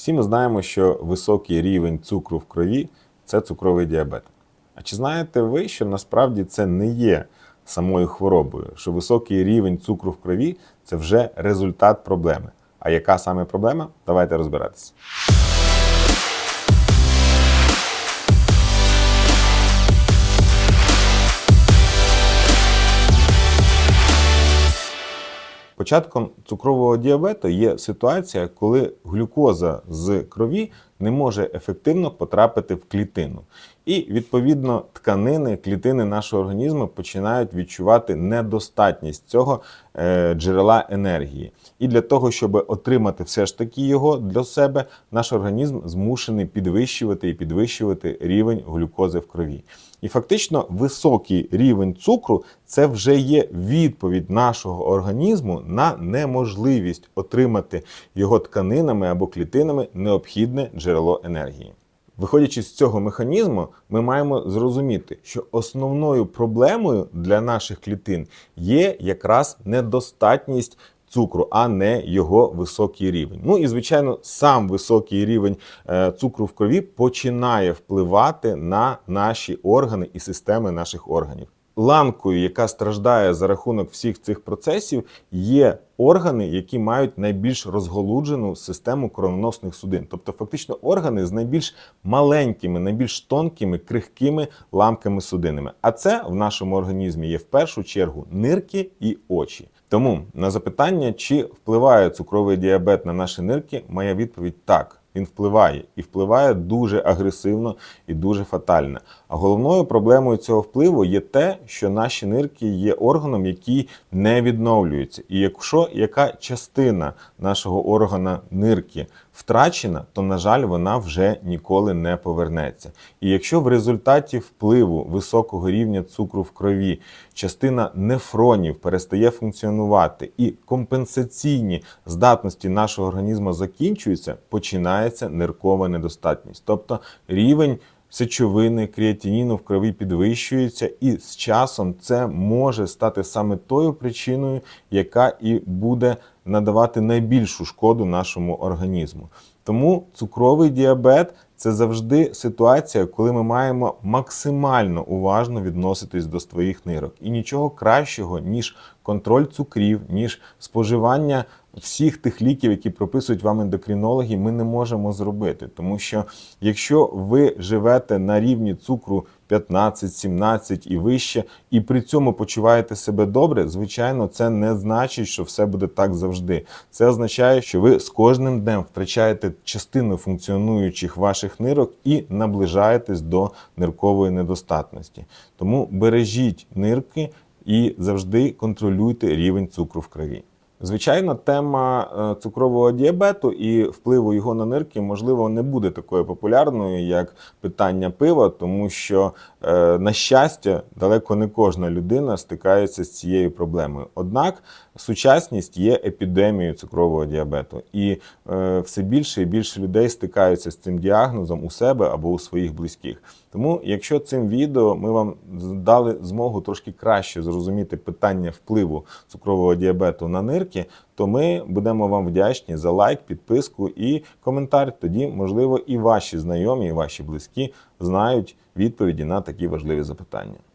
Всі ми знаємо, що високий рівень цукру в крові це цукровий діабет. А чи знаєте ви, що насправді це не є самою хворобою, що високий рівень цукру в крові це вже результат проблеми? А яка саме проблема? Давайте розбиратися. Початком цукрового діабету є ситуація, коли глюкоза з крові не може ефективно потрапити в клітину. І відповідно тканини, клітини нашого організму починають відчувати недостатність цього е, джерела енергії. І для того, щоб отримати все ж таки його для себе, наш організм змушений підвищувати і підвищувати рівень глюкози в крові. І фактично високий рівень цукру це вже є відповідь нашого організму на неможливість отримати його тканинами або клітинами необхідне джерело енергії. Виходячи з цього механізму, ми маємо зрозуміти, що основною проблемою для наших клітин є якраз недостатність цукру, а не його високий рівень. Ну і звичайно, сам високий рівень е, цукру в крові починає впливати на наші органи і системи наших органів. Ланкою, яка страждає за рахунок всіх цих процесів, є органи, які мають найбільш розголуджену систему кровоносних судин, тобто фактично органи з найбільш маленькими, найбільш тонкими, крихкими ламками судинами. А це в нашому організмі є в першу чергу нирки і очі. Тому на запитання, чи впливає цукровий діабет на наші нирки, моя відповідь так. Він впливає і впливає дуже агресивно і дуже фатально. А головною проблемою цього впливу є те, що наші нирки є органом, який не відновлюється. І якщо яка частина нашого органа нирки втрачена, то на жаль, вона вже ніколи не повернеться. І якщо в результаті впливу високого рівня цукру в крові частина нефронів перестає функціонувати і компенсаційні здатності нашого організму закінчуються, починається ниркова недостатність, тобто рівень. Сечовини, креатиніну в крові підвищується, і з часом це може стати саме тою причиною, яка і буде надавати найбільшу шкоду нашому організму. Тому цукровий діабет це завжди ситуація, коли ми маємо максимально уважно відноситись до своїх нирок. І нічого кращого, ніж контроль цукрів, ніж споживання всіх тих ліків, які прописують вам ендокринологи, ми не можемо зробити. Тому що якщо ви живете на рівні цукру 15, 17 і вище, і при цьому почуваєте себе добре, звичайно, це не значить, що все буде так завжди. Це означає, що ви з кожним днем втрачаєте частину функціонуючих ваших нирок і наближаєтесь до ниркової недостатності. Тому бережіть нирки і завжди контролюйте рівень цукру в крові. Звичайно, тема е, цукрового діабету і впливу його на нирки, можливо, не буде такою популярною, як питання пива, тому що, е, на щастя, далеко не кожна людина стикається з цією проблемою. Однак сучасність є епідемією цукрового діабету, і е, все більше і більше людей стикаються з цим діагнозом у себе або у своїх близьких. Тому, якщо цим відео ми вам дали змогу трошки краще зрозуміти питання впливу цукрового діабету на нирки, то ми будемо вам вдячні за лайк, підписку і коментар. Тоді, можливо, і ваші знайомі, і ваші близькі знають відповіді на такі важливі запитання.